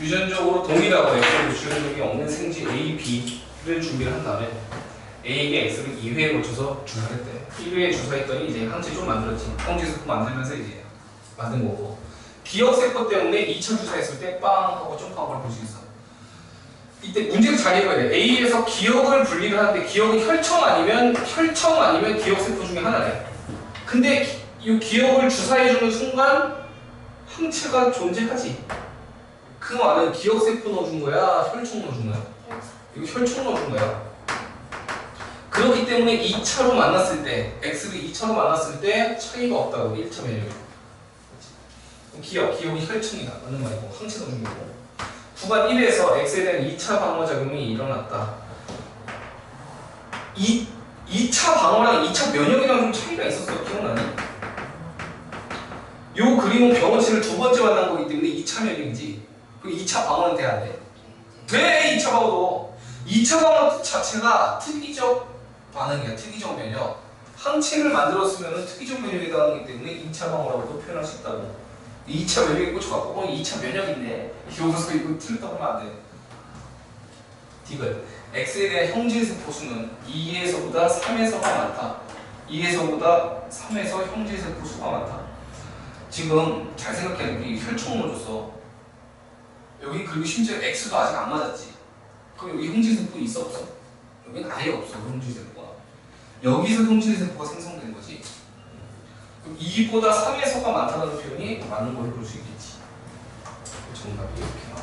유전적으로 동일하고 X로 주전적이 없는 생지 A, B를 준비를 한 다음에 A에게 X를 2회에 걸쳐서 주사했대. 1회에 주사했더니 이제 항체 좀 만들었지. 형제세포 만들면서 이제 만든 거고. 기억세포 때문에 2차 주사했을 때 빵 하고 점프한 걸 볼 수 있어. 이때 문제를 잘 읽어야 돼. A에서 기억을 분리를 하는데 기억은 혈청 아니면 혈청 아니면 기억세포 중에 하나래. 근데 기- 이 기억을 주사해주는 순간 항체가 존재하지. 그 말은 기억세포 넣어준 거야? 혈청 넣어준 거야? 이거 혈청 넣어준 거야. 그렇기 때문에 2차로 만났을 때, X를 2차로 만났을 때 차이가 없다고, 1차 매력이. 그럼 기억, 기억이 혈청이다. 맞는 말이고, 항체 넣어준 거고. 구간 1에서 X에 대한 2차 방어작용이 일어났다. 이, 2차 방어랑 2차 면역이랑 좀 차이가 있었어. 기억나니? 요 그림은 병원치를 두 번째 만난 거기 때문에 2차 면역이지. 그리고 2차 방어는 돼야 돼. 왜 2차 방어도? 2차 방어 자체가 특이적 반응이야. 특이적 면역. 항체를 만들었으면 특이적 면역에 해당하기 때문에 2차 방어라고도 표현할 수 있다고. 2차 면역이 꽂혀갖고 어 2차 면역인데 여기서 이거 틀렸다고 하면 안 돼. 디귿 X에 대한 형질세포 수는 2에서보다 3에서가 많다. 2에서보다 3에서 형질세포 수가 많다. 지금 잘 생각해야 돼. 여기 혈청 넣어줬어. 여기 그리고 심지어 X도 아직 안 맞았지. 그럼 여기 형질세포 있어 없어? 여기는 아예 없어 형질세포가. 여기서 형질세포가 생성된 거지. 그럼 2보다 3에서가 많다는 표현이 맞는 걸로 볼 수 있겠지. 정답이 이렇게.